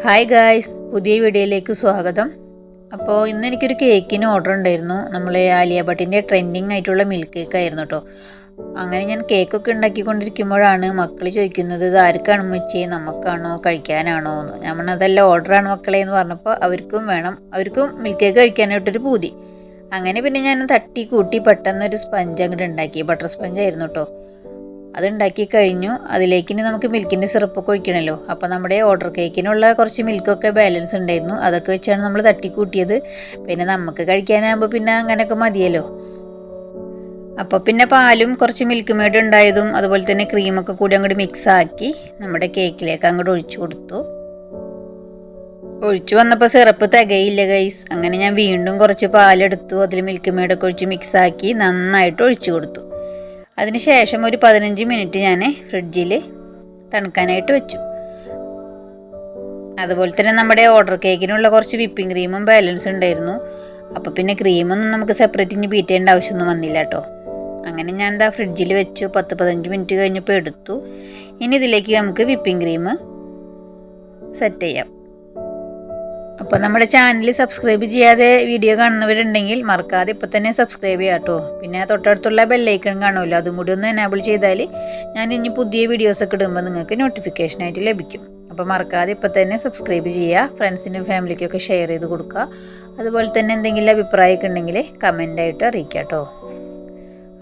Hi guys പുതിയ വീഡിയോയിലേക്ക് സ്വാഗതം. അപ്പോൾ ഇന്ന് എനിക്കൊരു കേക്കിന് ഓർഡർ ഉണ്ടായിരുന്നു. നമ്മൾ ആലിയ ഭട്ടിന്റെ ട്രെൻഡിങ് ആയിട്ടുള്ള മിൽക്ക് കേക്ക് ആയിരുന്നു കേട്ടോ അങ്ങനെ ഞാൻ കേക്കൊക്കെ ഉണ്ടാക്കിക്കൊണ്ടിരിക്കുമ്പോഴാണ് മക്കൾ ചോദിക്കുന്നത് ഇത് ആർക്കാണ് മുച്ചി നമുക്കാണോ കഴിക്കാനാണോ? എന്ന്. ഞാൻ അതെല്ലാം അതല്ല ഓർഡറാണ് മക്കളെ എന്ന് പറഞ്ഞപ്പോൾ അവർക്കും വേണം. അവർക്കും മിൽക്ക് കേക്ക് കഴിക്കാനായിട്ടൊരു പൂതി. അങ്ങനെ പിന്നെ ഞാൻ തട്ടി കൂട്ടി പെട്ടെന്നൊരു സ്പഞ്ച് അങ്ങോട്ട് ഉണ്ടാക്കി. ബട്ടർ സ്പഞ്ച് ആയിരുന്നു കേട്ടോ അത് ഉണ്ടാക്കി കഴിഞ്ഞു. അതിലേക്ക് ഇനി നമുക്ക് മിൽക്കിന്റെ സിറപ്പൊക്കെ ഒഴിക്കണമല്ലോ അപ്പോൾ നമ്മുടെ ഓർഡർ കേക്കിനുള്ള കുറച്ച് മിൽക്കൊക്കെ ബാലൻസ് ഉണ്ടായിരുന്നു. അതൊക്കെ വെച്ചാണ് നമ്മൾ തട്ടിക്കൂട്ടിയത്. പിന്നെ നമുക്ക് കഴിക്കാനാകുമ്പോൾ പിന്നെ അങ്ങനെയൊക്കെ മതിയല്ലോ. അപ്പോൾ പിന്നെ പാലും കുറച്ച് മിൽക്ക് മേഡ് ഉണ്ടായതും അതുപോലെ തന്നെ ക്രീമൊക്കെ കൂടി അങ്ങോട്ട് മിക്സ് ആക്കി നമ്മുടെ കേക്കിലേക്ക് അങ്ങോട്ട് ഒഴിച്ചു കൊടുത്തു. ഒഴിച്ചു വന്നപ്പോൾ സിറപ്പ് തികയില്ല ഗൈസ് അങ്ങനെ ഞാൻ വീണ്ടും കുറച്ച് പാലെടുത്തു. അതിൽ മിൽക്ക് മേഡൊക്കെ ഒഴിച്ച് മിക്സ് ആക്കി നന്നായിട്ട് ഒഴിച്ചു കൊടുത്തു. അതിനുശേഷം ഒരു പതിനഞ്ച് മിനിറ്റ് ഞാൻ ഫ്രിഡ്ജിൽ തണുക്കാനായിട്ട് വെച്ചു. അതുപോലെ തന്നെ നമ്മുടെ ഓർഡർ കേക്കിനുള്ള കുറച്ച് വിപ്പിംഗ് ക്രീമും ബാലൻസ് ഉണ്ടായിരുന്നു. അപ്പോൾ പിന്നെ ക്രീമൊന്നും നമുക്ക് സെപ്പറേറ്റ് ഇനി ബീറ്റ് ചെയ്യേണ്ട ആവശ്യമൊന്നും വന്നില്ല കേട്ടോ അങ്ങനെ ഞാൻ എന്താ ഫ്രിഡ്ജിൽ വെച്ചു. പത്ത് പതിനഞ്ച് മിനിറ്റ് കഴിഞ്ഞപ്പോൾ എടുത്തു. ഇനി ഇതിലേക്ക് നമുക്ക് വിപ്പിംഗ് ക്രീം സെറ്റ് ചെയ്യാം. അപ്പോൾ നമ്മുടെ ചാനൽ സബ്സ്ക്രൈബ് ചെയ്യാതെ വീഡിയോ കാണുന്നവരുണ്ടെങ്കിൽ മറക്കാതെ ഇപ്പോൾ തന്നെ സബ്സ്ക്രൈബ് ചെയ്യാം കേട്ടോ പിന്നെ തൊട്ടടുത്തുള്ള ബെല്ലൈക്കൺ കാണുമല്ലോ അതും കൂടി ഒന്ന് എനാബിൾ ചെയ്താൽ ഞാൻ ഇനി പുതിയ വീഡിയോസൊക്കെ ഇടുമ്പോൾ നിങ്ങൾക്ക് നോട്ടിഫിക്കേഷനായിട്ട് ലഭിക്കും. അപ്പോൾ മറക്കാതെ ഇപ്പോൾ തന്നെ സബ്സ്ക്രൈബ് ചെയ്യുക ഫ്രണ്ട്സിനും ഫാമിലിക്കൊക്കെ ഷെയർ ചെയ്ത് കൊടുക്കുക അതുപോലെ തന്നെ എന്തെങ്കിലും അഭിപ്രായമൊക്കെ ഉണ്ടെങ്കിൽ കമന്റായിട്ട് അറിയിക്കുക കേട്ടോ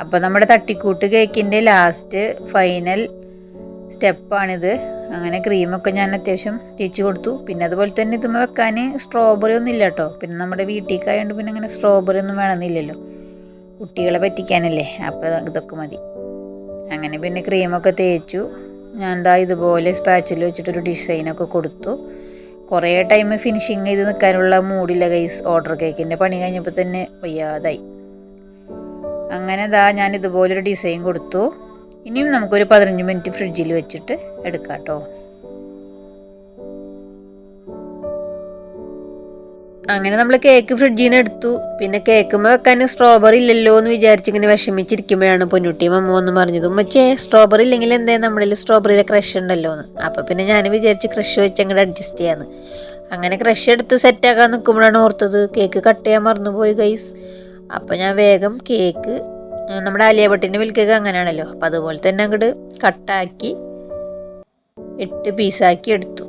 അപ്പോൾ നമ്മുടെ തട്ടിക്കൂട്ട് കേക്കിന്റെ ലാസ്റ്റ് ഫൈനൽ സ്റ്റെപ്പാണിത്. അങ്ങനെ ക്രീമൊക്കെ ഞാൻ അത്യാവശ്യം തേച്ച് കൊടുത്തു. പിന്നെ അതുപോലെ തന്നെ ഇതുമ്മ വെക്കാൻ സ്ട്രോബെറി ഒന്നും ഇല്ല കേട്ടോ പിന്നെ നമ്മുടെ വീട്ടിലേക്കായതുകൊണ്ട് പിന്നെ അങ്ങനെ സ്ട്രോബെറി ഒന്നും വേണമെന്നില്ലല്ലോ. കുട്ടികളെ പറ്റിക്കാനല്ലേ. അപ്പോൾ ഇതൊക്കെ മതി. അങ്ങനെ പിന്നെ ക്രീമൊക്കെ തേച്ചു. ഞാൻ എന്താ ഇതുപോലെ സ്പാച്ചിൽ വെച്ചിട്ടൊരു ഡിസൈനൊക്കെ കൊടുത്തു. കുറേ ടൈം ഫിനിഷിങ് ചെയ്ത് നിൽക്കാനുള്ള മൂഡില്ല ഗൈസ് ഓർഡർ കേക്കിന്റെ പണി കഴിഞ്ഞപ്പോൾ തന്നെ വയ്യാതായി. അങ്ങനെ ഇതാ ഞാൻ ഇതുപോലൊരു ഡിസൈൻ കൊടുത്തു. ഇനിയും നമുക്കൊരു പതിനഞ്ച് മിനിറ്റ് ഫ്രിഡ്ജിൽ വെച്ചിട്ട് എടുക്കാം കേട്ടോ. അങ്ങനെ നമ്മൾ കേക്ക് ഫ്രിഡ്ജിൽ നിന്ന് എടുത്തു. പിന്നെ കേക്കുമ്പോൾ വെക്കാൻ സ്ട്രോബെറി ഇല്ലല്ലോ എന്ന് വിചാരിച്ചിങ്ങനെ വിഷമിച്ചിരിക്കുമ്പോഴാണ് പൊന്നുട്ടി മമ്മ എന്ന് പറഞ്ഞത് ഉമ്മച്ചേ സ്ട്രോബെറി ഇല്ലെങ്കിൽ എന്തേ നമ്മളിൽ സ്ട്രോബെറിയിലെ ക്രഷ് ഉണ്ടല്ലോ എന്ന്. അപ്പോൾ പിന്നെ ഞാൻ വിചാരിച്ച് ക്രഷ് വെച്ച് അങ്ങോട്ട് അഡ്ജസ്റ്റ് ചെയ്യാന്ന്. അങ്ങനെ ക്രഷ് എടുത്ത് സെറ്റാക്കാൻ നിൽക്കുമ്പോഴാണ് ഓർത്തത് കേക്ക് കട്ട് ചെയ്യാൻ മറന്നുപോയി ഗൈസ് അപ്പോൾ ഞാൻ വേഗം കേക്ക് നമ്മുടെ ആലിയ ഭട്ടിന്റെ മിൽക്കൊക്കെ അങ്ങനെയാണല്ലോ. അപ്പം അതുപോലെ തന്നെ അങ്ങോട്ട് കട്ടാക്കി എട്ട് പീസാക്കി എടുത്തു.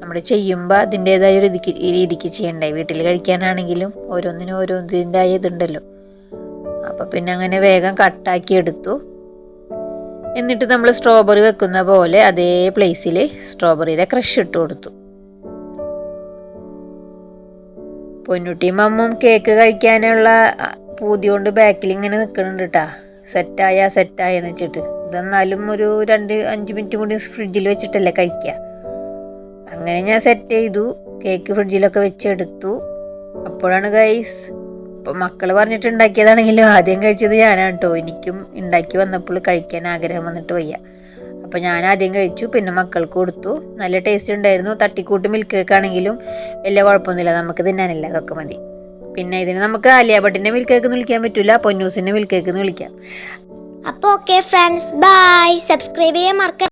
നമ്മൾ ചെയ്യുമ്പോൾ അതിന്റേതായ ഒരു രീതിക്ക് രീതിക്ക് ചെയ്യണ്ടേ. വീട്ടിൽ കഴിക്കാനാണെങ്കിലും ഓരോന്നിനും ഓരോന്നിന്റെതായ ഇതുണ്ടല്ലോ. അപ്പം പിന്നെ അങ്ങനെ വേഗം കട്ടാക്കി എടുത്തു. എന്നിട്ട് നമ്മൾ സ്ട്രോബെറി വെക്കുന്ന പോലെ അതേ പ്ലേസിൽ സ്ട്രോബെറിയുടെ ക്രഷ് ഇട്ട് കൊടുത്തു. പൊന്നുട്ടിയും അമ്മും കേക്ക് കഴിക്കാനുള്ള പൂതി കൊണ്ട് ബാക്കിൽ ഇങ്ങനെ നിൽക്കണുണ്ട് കേട്ടാ സെറ്റായ സെറ്റായെന്ന് വെച്ചിട്ട്. ഇതെന്നാലും ഒരു രണ്ട് അഞ്ച് മിനിറ്റ് കൂടി ഫ്രിഡ്ജിൽ വെച്ചിട്ടല്ലേ കഴിക്കുക അങ്ങനെ ഞാൻ സെറ്റ് ചെയ്തു. കേക്ക് ഫ്രിഡ്ജിലൊക്കെ വെച്ചെടുത്തു. അപ്പോഴാണ് ഗൈസ് ഇപ്പം മക്കൾ പറഞ്ഞിട്ട് ഉണ്ടാക്കിയതാണെങ്കിലും ആദ്യം കഴിച്ചത് ഞാനാണ് കേട്ടോ എനിക്കും ഉണ്ടാക്കി വന്നപ്പോൾ കഴിക്കാൻ ആഗ്രഹം വന്നിട്ട് വയ്യ. അപ്പോൾ ഞാൻ ആദ്യം കഴിച്ചു പിന്നെ മക്കൾക്ക് കൊടുത്തു. നല്ല ടേസ്റ്റ് ഉണ്ടായിരുന്നു. തട്ടിക്കൂട്ട് മിൽക്ക് കേക്ക് ആണെങ്കിലും വലിയ കുഴപ്പമൊന്നുമില്ല. നമുക്ക് തിന്നാനില്ല അതൊക്കെ മതി. പിന്നെ ഇതിന് നമുക്ക് ആലിയ ഭട്ടിന്റെ മിൽക്ക് കേക്ക് വിളിക്കാൻ പറ്റില്ല പൊന്നൂസിന്റെ മിൽക്ക് കേക്ക് വിളിക്കാം. അപ്പോൾ ഓക്കെ ഫ്രണ്ട്സ് ബൈ സബ്സ്ക്രൈബ് ചെയ്യാൻ മറക്ക